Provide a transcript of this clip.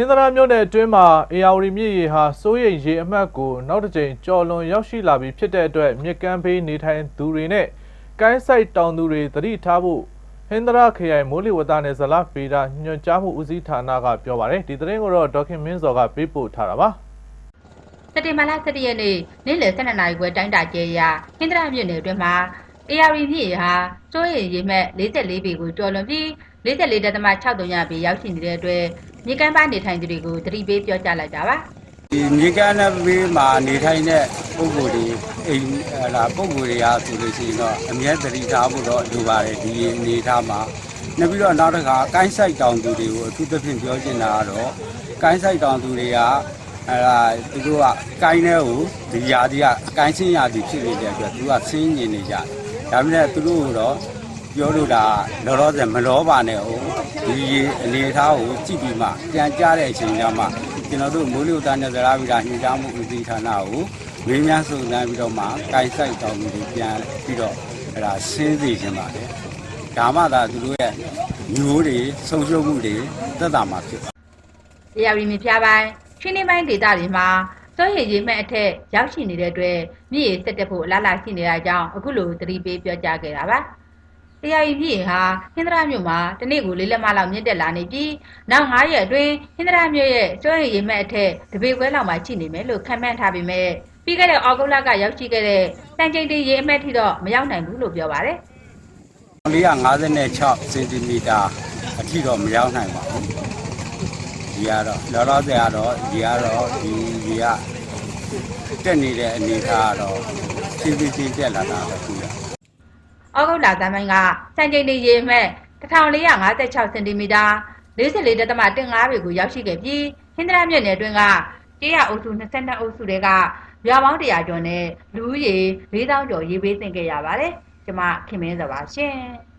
င်္သာရမြို့နယ်အတွင်းမှာအေယာဝတီမြစ်ရေဟာစိုးရိမ်ရေအမှတ်ကိုနောက်တစ်ကြိမ်ကျော်လွန်ရောက်ရှိလာပြီးဖြစ်တဲ့အတွက်မြစ်ကမ်းဘေးနေထိုင်သူတွေနဲ့ကိုင်းဆိုင်တောင်သူတွေသတိထားဖို့ဟင်္သာရခရိုင်မိုးလေဝသနဲ့ဇလဗေဒညွှန်ကြားမှုဦးစီးဌာနကပြောပါတယ်ဒီသတင်းကိုတော့ဒေါက်ခင်မင်းစောကပေးပို့ထားတာပါစက်တင်ဘာလ17ရက်နေ့နေ့လယ်12နာရီခွဲတိုင်းတာကျဲရာဟင်္ဒရာမြို့နယ်အတွင်းမှာ AR မြစ်ရေဟာစိုးရိမ်ရေမှတ်44ပေကိုကျော်လွန်ပြီး44.63ညပေရောက်ရှိနေတဲ့အတွက် မြေကမ်းပါနေထိုင်သူတွေကိုသတိပေးပြောကြားလိုက်တာပါဒီမြေကမ်းတဲ့ဘေးမှာနေထိုင်တဲ့ပုံကိုယ်တွေအိမ်ဟလာပုံကိုယ်တွေကဆိုလို့ရှိရင်တော့အမြဲတတိထားဖို့တော့လိုပါတယ်ဒီအနေထားမှာနောက်ပြီးတော့နောက်တစ်ခါကိုင်းဆိုင်တောင်သူတွေကိုအထူးသဖြင့်ပြောချင်တာကတော့ကိုင်းဆိုင်တောင်သူတွေကဟလာသူတို့ကကိုင်းထဲကိုဒီယာဒီကကိုင်းစင်းယာဒီဖြစ်နေတဲ့အတွက်သူကဆင်းနေနေကြတယ်ဒါပေမဲ့သူတို့ကတော့ပြောလို့တာလောလောဆယ်မလောပါနဲ့ဟုတ် ဒီအနေအထားကိုကြည့်ပြီးမှပြန်ကြားတဲ့အချိန်ကျမှကျွန်တော်တို့မိုးလေဝသနဲ့သရာဗီရာညွှန်ကြားမှုဦးစီးဌာနကိုဝင်းများစုံစမ်းပြီးတော့မှကိုင်ဆိုင်တောင်းမှုတွေပြန်ပြီးတော့အဲ့ဒါရှင်းသိခြင်းပါတယ်။ဒါမှသာသူတို့ရဲ့မျိုးတွေဆုံးရှုံးမှုတွေသက်သာမှာဖြစ်ပါ AR မြစ်ပြပိုင်းချင်းနေပိုင်းဒေသတွေမှာစိုးရိမ်ရေမှတ်အထက်ရောက်ရှိနေတဲ့အတွက်မြစ်ရေဆက်တက်ဖို့အလားအလာရှိနေတာကြောင့်အခုလိုသတိပေးပြောကြားခဲ့တာပါ တရားရီပြည်ဟာဟင်္ဒရာမြို့မှာတနေ့ကိုလေးလက်မလောက်မြင့်တက်လာနေပြီးနောက်9ရက်အတွင်းဟင်္ဒရာမြို့ရဲ့ကျွမ်းရည်ရိမ်မဲ့အထက်တပေခွဲလောက်မှရှိနေမယ်လို့ခန့်မှန်းထားပေမဲ့ပြီးခဲ့တဲ့အောက်ဂုတ်လကရောက်ရှိခဲ့တဲ့တန်ချိန်တင်ရေအမှတ်ထိတော့မရောက်နိုင်ဘူးလို့ပြောပါတယ်။456စင်တီမီတာအထိတော့မရောက်နိုင်ပါဘူး။ဒီကတော့လောလောဆယ်ကတော့ဒီကတော့ဒီဒီကတက်နေတဲ့အနေအထားကတော့ဖြည်းဖြည်းချင်းတက်လာတာပဲခုရ။။ အောက်ဂုတ်လကမ်းပိုင်းကတန်ချိန်တင်ရေအမှတ်1456စင်တီမီတာ44.15ပေကိုရောက်ရှိခဲ့ပြီးဟင်္ဒရာမြို့နယ်အတွင်းကကျေးရအုပ်စု22အုပ်စုတွေကရွာပေါင်း100ကျော်နဲ့လူဦးရေ4000ကျော်ရေးပေးသင့်ခဲ့ရပါတယ်။ကျွန်မခင်မင်းစောပါရှင်။